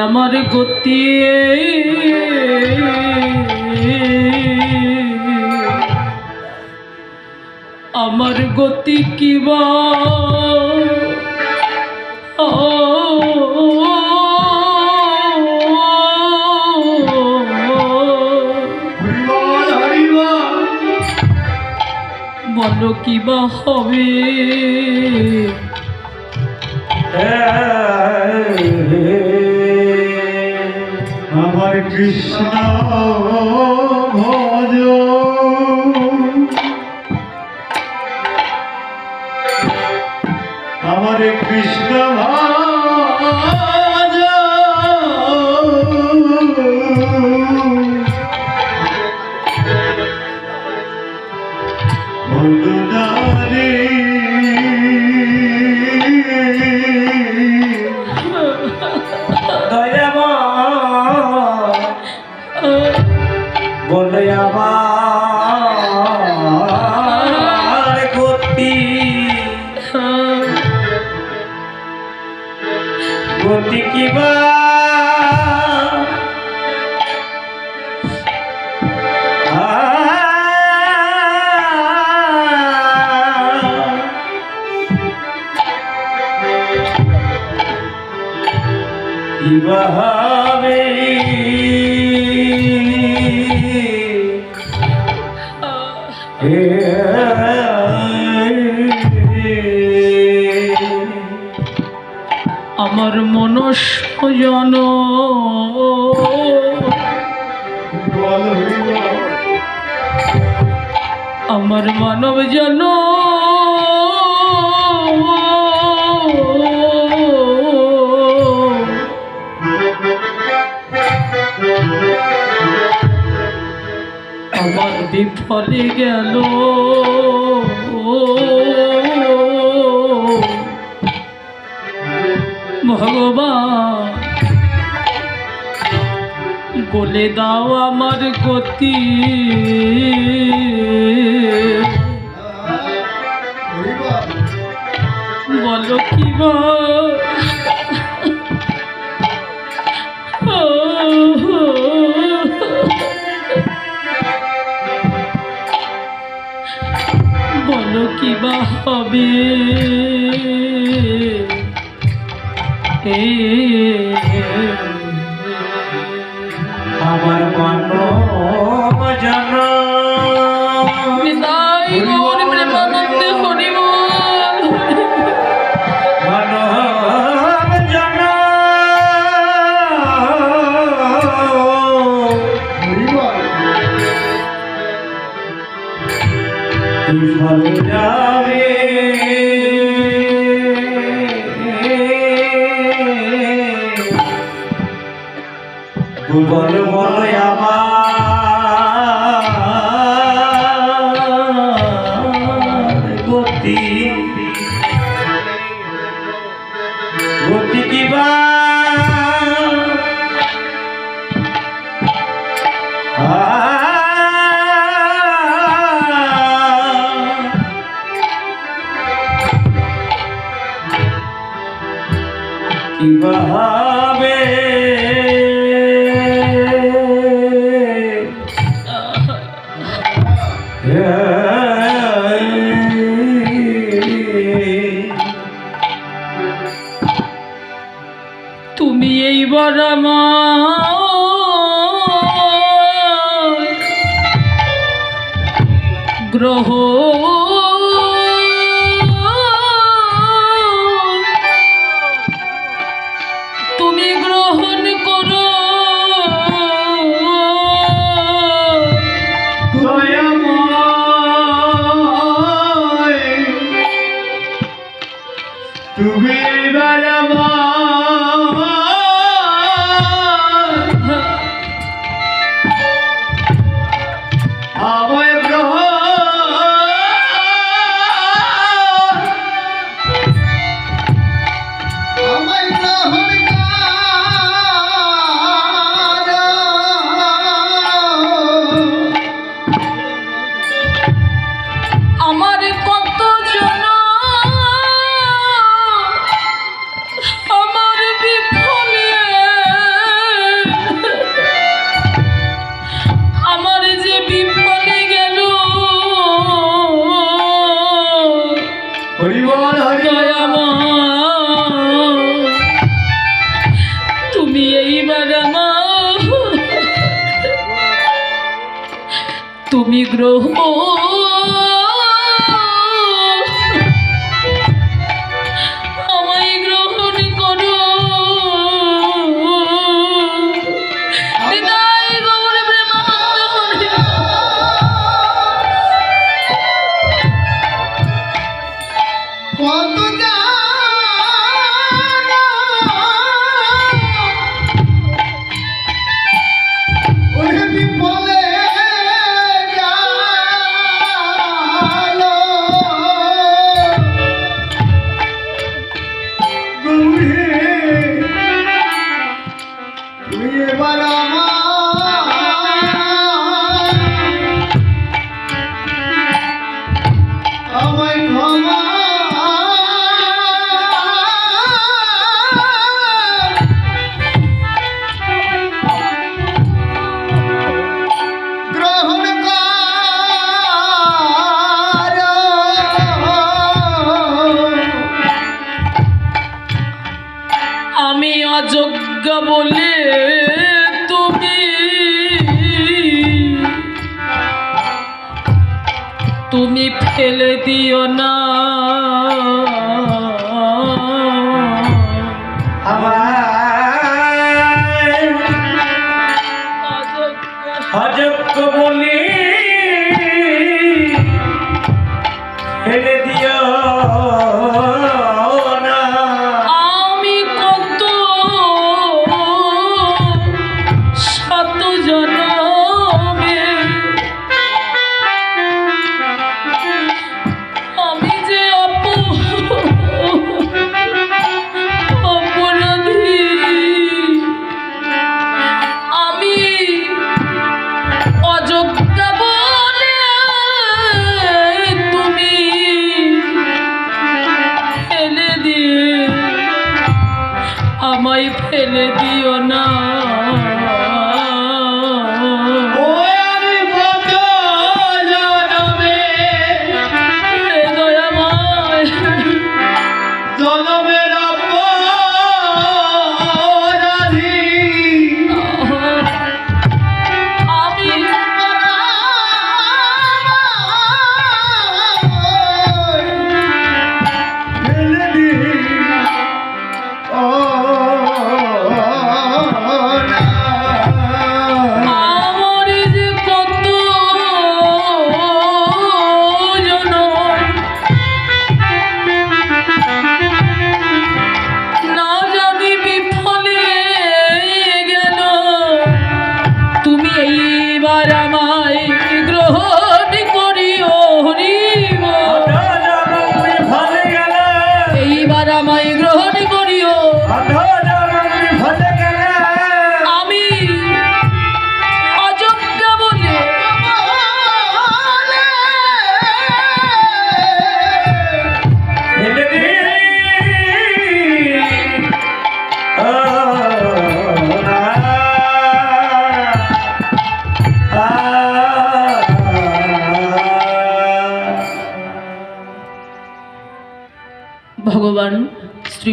আমার গতি আমার গতি কিবা বলো কিবা হবে কৃষ্ণ ভজ আমার কৃষ্ণ আমার হরিবল আমার মানব জন আমার বিফলে গেল। বলে দাও আমার গতি বলো কি বলো কি বা হবে? আমার গতি কিবা তুমি গ্রহ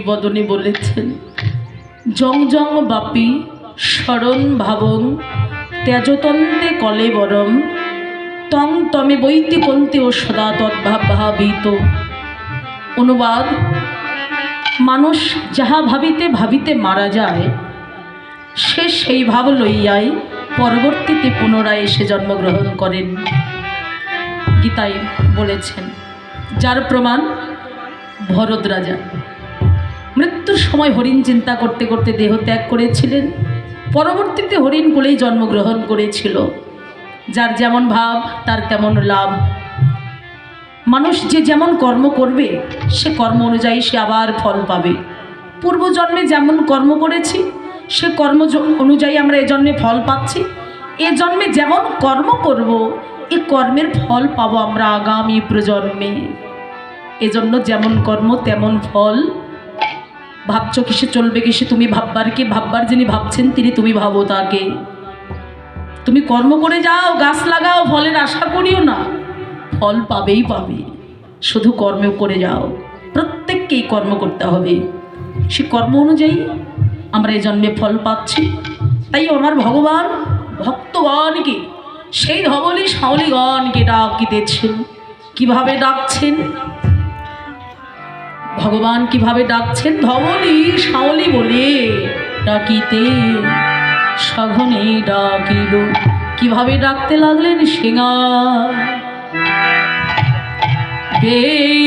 শ্রীবদনী বলেছেন, জং জং বাপি স্মরণ ভাবং ত্যাজতন্তে কলে বরম তং তমে বৈতি কন্তে ও সদা তদ্ভাব ভাবিত অনুবাদ, মানুষ যাহা ভাবিতে ভাবিতে মারা যায়, সে সেই ভাব লইয়াই পরবর্তীতে পুনরায় এসে জন্মগ্রহণ করেন। গীতায় বলেছেন, যার প্রমাণ ভরত রাজা। মৃত্যুর সময় হরিণ চিন্তা করতে করতে দেহ ত্যাগ করেছিলেন। পরবর্তীতে হরিণ কুলেই জন্মগ্রহণ করেছিল। যার যেমন ভাব, তার তেমন লাভ। মানুষ যে যেমন কর্ম করবে, সে কর্ম অনুযায়ী সে আবার ফল পাবে। পূর্বজন্মে যেমন কর্ম করেছি, সে কর্ম অনুযায়ী আমরা এ ফল পাচ্ছি। এ জন্মে যেমন কর্ম করব, এ কর্মের ফল পাবো আমরা আগামী প্রজন্মে। এজন্য যেমন কর্ম, তেমন ফল ভাবছ কিসে চলবে কিসে তুমি ভাববার কি ভাববার যিনি ভাবছেন, তিনি তুমি ভাবো তাকে। তুমি কর্ম করে যাও, গাছ লাগাও, ফলের আশা করিও না। ফল পাবেই পাবে। শুধু কর্ম করে যাও। প্রত্যেককেই কর্ম করতে হবে। সে কর্ম অনুযায়ী আমরা এই জন্মে ফল পাচ্ছি। তাই আমার ভগবান ভক্তগণকে, সেই ধবলি সাউলিগণকে ডাকিতেছেন কীভাবে ডাকছেন? ভগবান কীভাবে ডাকছেন? ধবলি সাউলি বলে, ডাকিতে সঘনে ডাকিল। কীভাবে ডাকতে লাগলেন সিঙা বেনো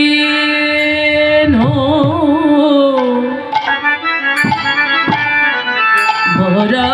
ভরা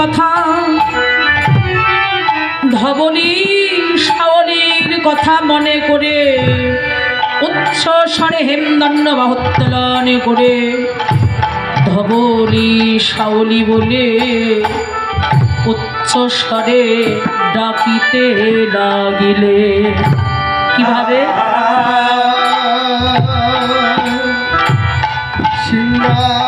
কথা। ধবলি শাওলির কথা মনে করে উচ্চ স্বরে হেমদণ্ড বাহুত্তোলন করে ধবলি শাওলি বলে উচ্চ স্বরে ডাকিতে লাগিলে কীভাবে? সিংহাবেন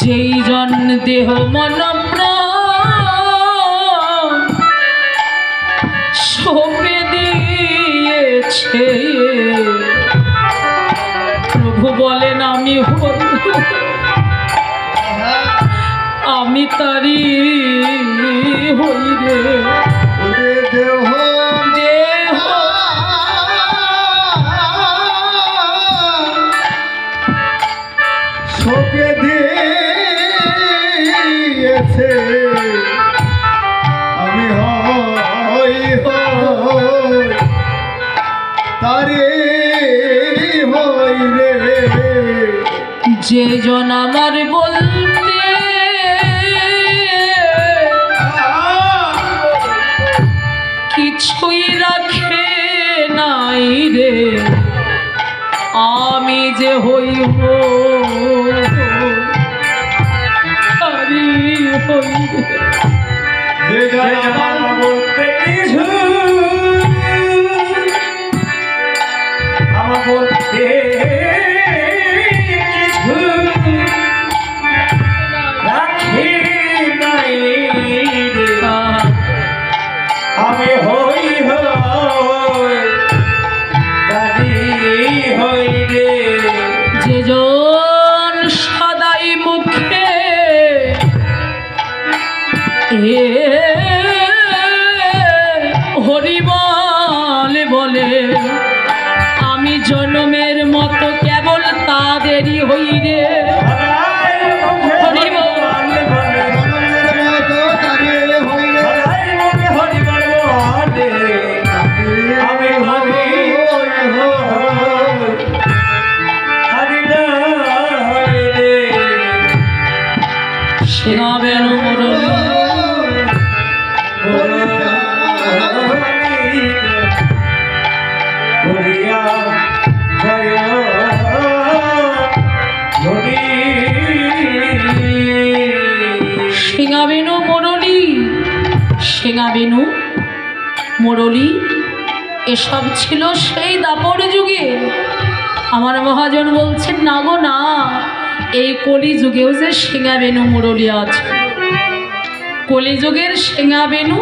যেই জন দেহ মন সঁপে দিয়েছে। প্রভু বলেন, আমি আমি তারি হই রে। দেহ দেহ যে জন আমার বলতে। কিছুই রাখে নাই রে। আমি যে হই হরি হই। এসব ছিল সেই দাপর যুগে। আমার মহাজন বলছেন, না গো, না, এই কলি যুগেও যে সিঙাবেনু মুরলী আছে। কলিযুগের সিঙাবেনু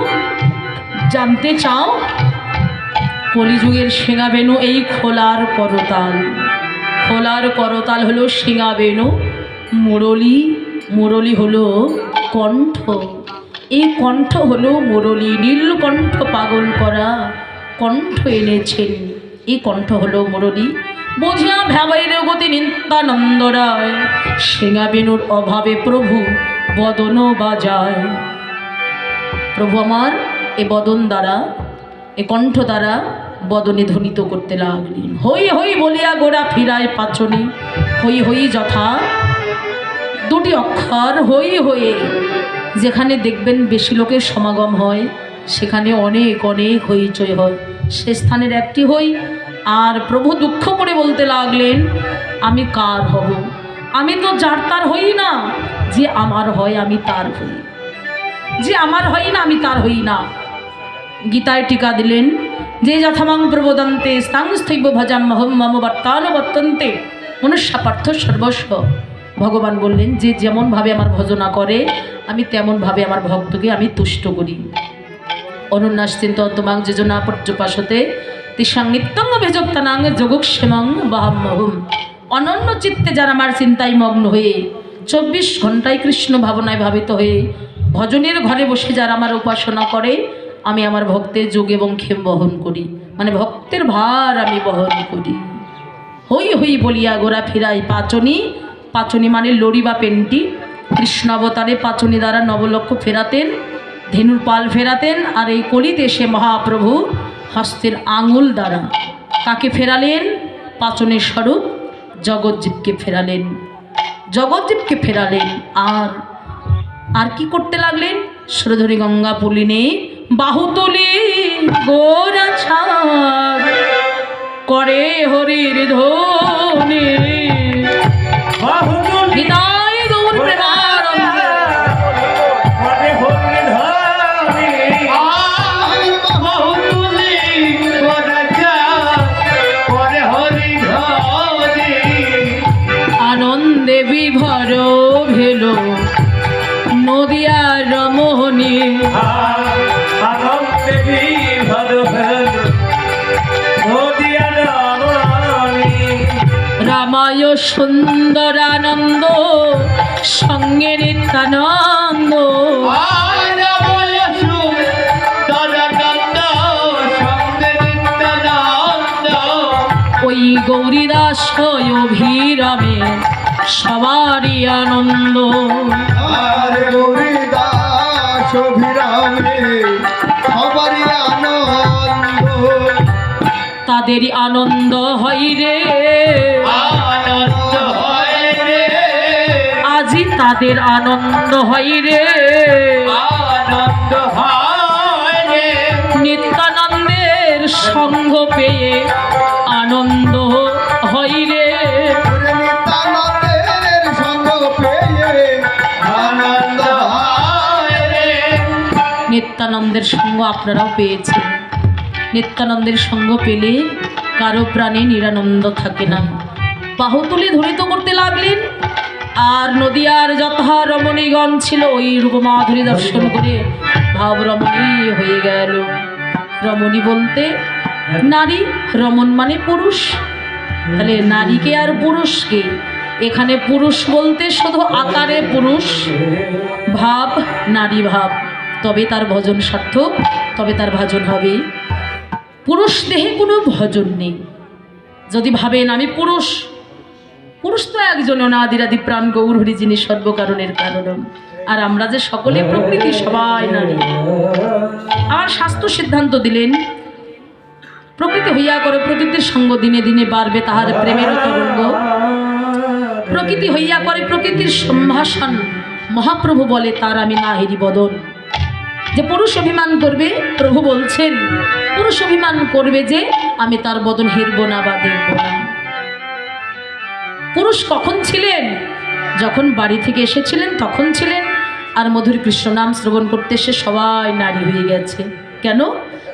জানতে চাও? কলিযুগের সিঙাবেনু এই খোলার করতাল খোলার করতাল হলো সিঙাবেনু মুরলী মুরলী হলো কণ্ঠ। এই কণ্ঠ হলো মুরলী নীলকণ্ঠ পাগল করা। কণ্ঠ এনেছেন। এই কণ্ঠ হলো মুরলী। বুঝিয়া ভ্যাবাইরে গতি নিত্যানন্দ রায় সিঙাবেনুর অভাবে প্রভু বদন বাজায়। প্রভু আমার, এ বদন দ্বারা, এ কণ্ঠ দ্বারা বদনে ধ্বনিত করতে লাগলেন। হই হই বলিয়া গোড়া ফিরায় পাচনি। হই হই যথা দুটি অক্ষর হই হয়ে যেখানে দেখবেন বেশি লোকের সমাগম হয়। সেখানে অনেক অনেক হইচই হয়। সে স্থানের একটি হই, আর প্রভু দুঃখ করে বলতে লাগলেন, আমি কার হব? আমি তো যার তার হই না, যে আমার হয় আমি তার হই। যে আমার হই না, আমি তার হই না। গীতায় টিকা দিলেন, যে যথামাং প্রবোদন্তে স্থাংস্থৈব ভজাম মহম মম বর্তানুবর্তন্তে মনুষ্যা পার্থ সর্বস্ব। ভগবান বললেন, যে যেমনভাবে আমার ভজনা করে, আমি তেমনভাবে আমার ভক্তকে আমি তুষ্ট করি। অনন্যাশ্চিন্ত অন্তমাং যোজনা পর্যপাশতে তিসাং নিত্যঙ্গ ভেজক্তানাং যোগক্ষেমং বাহাম্মহুম। অনন্য চিত্তে যারা আমার চিন্তায় মগ্ন হয়ে চব্বিশ ঘন্টায় কৃষ্ণ ভাবনায় ভাবিত হয়ে ভজনের ঘরে বসে যারা আমার উপাসনা করে, আমি আমার ভক্তের যোগ এবং ক্ষেম বহন করি। মানে ভক্তের ভার আমি বহন করি। হই হই বলিয়া গোরা ফিরাই পাচনি। পাচনি মানে লড়ি বা পেন্টি। কৃষ্ণ অবতারে পাচনি দ্বারা নবলক্ষ ফেরাতেন। ধেনুর পাল ফেরাতেন আর এই কলিতে সে মহাপ্রভু হস্তের আঙুল দ্বারা কাকে ফেরালেন পাচনের স্বরূপ জগজ্জীবকে ফেরালেন। জগজ্জীবকে ফেরালেন, আর আর কি করতে লাগলেন? সুরধরি গঙ্গা পুলিনে বাহুতলি গোরা ছাড়, করে হরির ধনে শ্যামায় সুন্দরানন্দ সঙ্গে নিত্যানন্দ। ওই গৌরীদাস অভিরামে সবারই আনন্দ। আর গৌরীদাস অভিরামে সবারই আনন্দ। তাদেরই আনন্দ হয় রে। তাদের আনন্দ হয় রে? নিত্যানন্দের সঙ্গ পেয়ে আনন্দ হয় রে। নিত্যানন্দের সঙ্গ পেয়ে আনন্দ হয় রে। নিত্যানন্দের সঙ্গ আপনারাও পেয়েছেন। নিত্যানন্দের সঙ্গ পেলে কারও প্রাণে নিরানন্দ থাকে না। বাহু তুলে ধরিত করতে লাগলেন। আর নদিয়ার যথা রমণীগণ ছিল ওই রূপমাধুরী দর্শন করে ভাব রমণী হয়ে গেল। রমণী বলতে, নারী, রমণ মানে পুরুষ। তাহলে নারীকে আর পুরুষকে? এখানে পুরুষ বলতে শুধু আকারে পুরুষ, ভাব, নারী ভাব। তবে তার ভজন সার্থক, তবে তার ভজন হবে। পুরুষ দেহে কোনো ভজন নেই। যদি ভাবেন আমি পুরুষ পুরুষ তো একজন অনাদিরাদি প্রাণ গৌর হরি যিনি সর্বকারণের কারণ। আর আমরা যে সকলে প্রকৃতি, সবাই নারী। আমার স্বাস্থ্য সিদ্ধান্ত দিলেন, প্রকৃতি হইয়া করে প্রকৃতির সঙ্গ দিনে দিনে বাড়বে তাহার প্রেমের তরঙ্গ প্রকৃতি হইয়া করে প্রকৃতির সম্ভাষণ, মহাপ্রভু বলে, তার আমি না হেরি বদন। যে পুরুষ অভিমান করবে, প্রভু বলছেন, পুরুষ অভিমান করবে যে, আমি তার বদন হেরব না বা দেখব না। পুরুষ কখন ছিলেন? যখন বাড়ি থেকে এসেছিলেন তখন ছিলেন। আর মধুর কৃষ্ণ নাম শ্রবণ করতে এসে সবাই নারী হয়ে গেছে। কেন?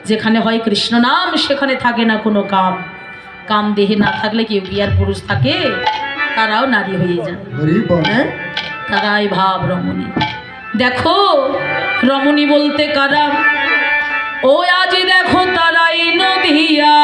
যেখানে হয় কৃষ্ণ নাম সেখানে থাকে না কোনো কাম। কাম দেহে না থাকলে কেউ কি আর পুরুষ থাকে? তারাও নারী হয়ে যায়। হ্যাঁ? তারাই ভাব রমণী। দেখো রমণী বলতে কারা? ও আজ দেখো তারাই নদিয়া।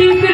যারা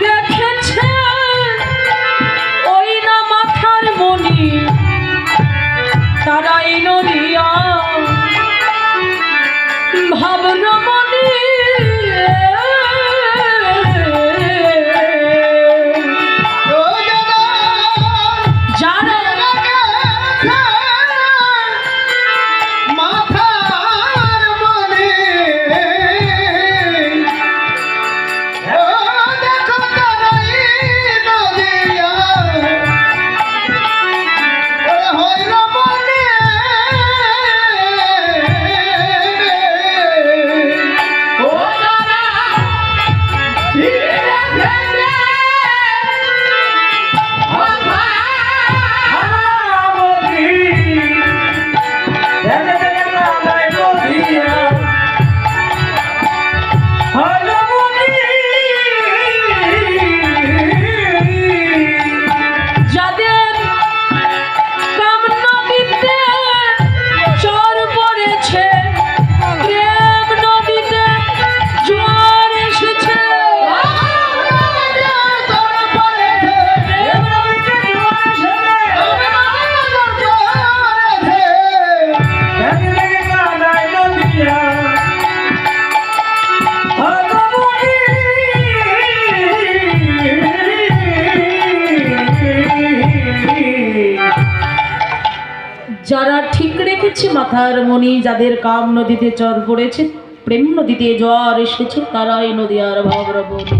রয়েছে মাথার মণি যাদের কাম নদীতে চর পড়েছে প্রেম নদীতে জ্বর এসেছে তারাই নদী আর ভাবরবণী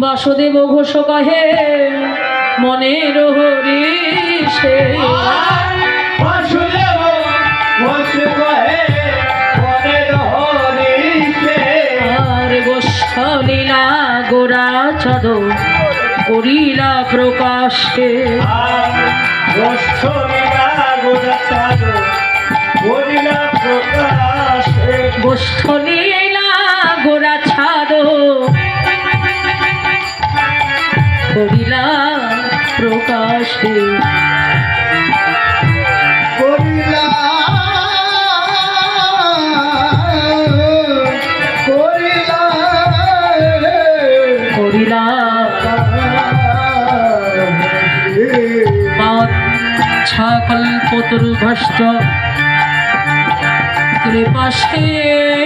বাসুদেব ঘোষ মনের হরি বাসুদেব ঘোষ কাহে মনের হরি গোষ্ঠলীলা গোরা চদ করিলা প্রকাশে। গোষ্ঠলীলা গোরা গোষ্ঠ লীলা গোরা ছাদ করিলা প্রকাশে। করিলা করিলা করিলা ছাকল্পতরু ভষ্ট সিন্ধু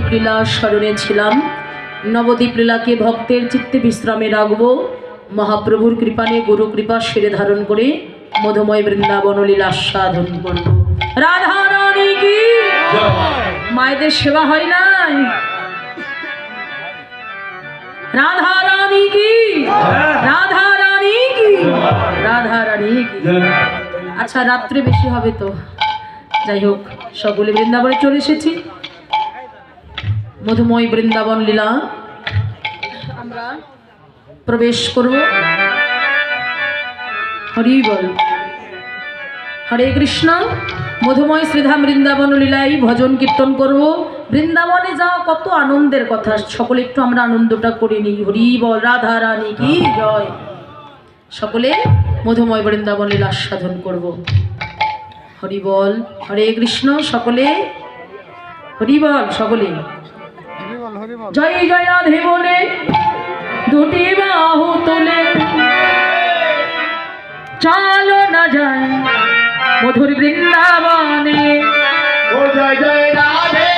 নবদ্বীপ লীলা স্মরণে ছিলাম। নবদ্বীপ লীলাকে ভক্তের চিত্তে বিশ্রামে রাখব। মহাপ্রভুর কৃপানে গুরু কৃপা সেরে ধারণ করে মধুময় বৃন্দাবন লীলা সাধন করব। রাধা রানী কি? মায়েদের সেবা হয় নাই? রাধা রানী কি? রাধা রানী কি? রাধা রানী কি? আচ্ছা রাত্রে বেশি হবে তো। যাই হোক, সকলে বৃন্দাবনে চলে এসেছি। মধুময় বৃন্দাবন লীলা আমরা প্রবেশ করব। হরি বল। হরে কৃষ্ণ মধুময় শ্রীধাম বৃন্দাবন লীলাই ভজন কীর্তন করব। বৃন্দাবনে যাওয়া কত আনন্দের কথা সকলে একটু আমরা আনন্দটা করে নিই। হরি বল রাধা রানী কি জয়। সকলে মধুময় বৃন্দাবন লীলা সাধন করব। হরি বল হরে কৃষ্ণ সকলে। হরি বল সকলে। জয় জয় রাধে বলে দুটি বাহু তোলে। চলো না যায় মধুর বৃন্দাবনে। ও জয় জয় রাম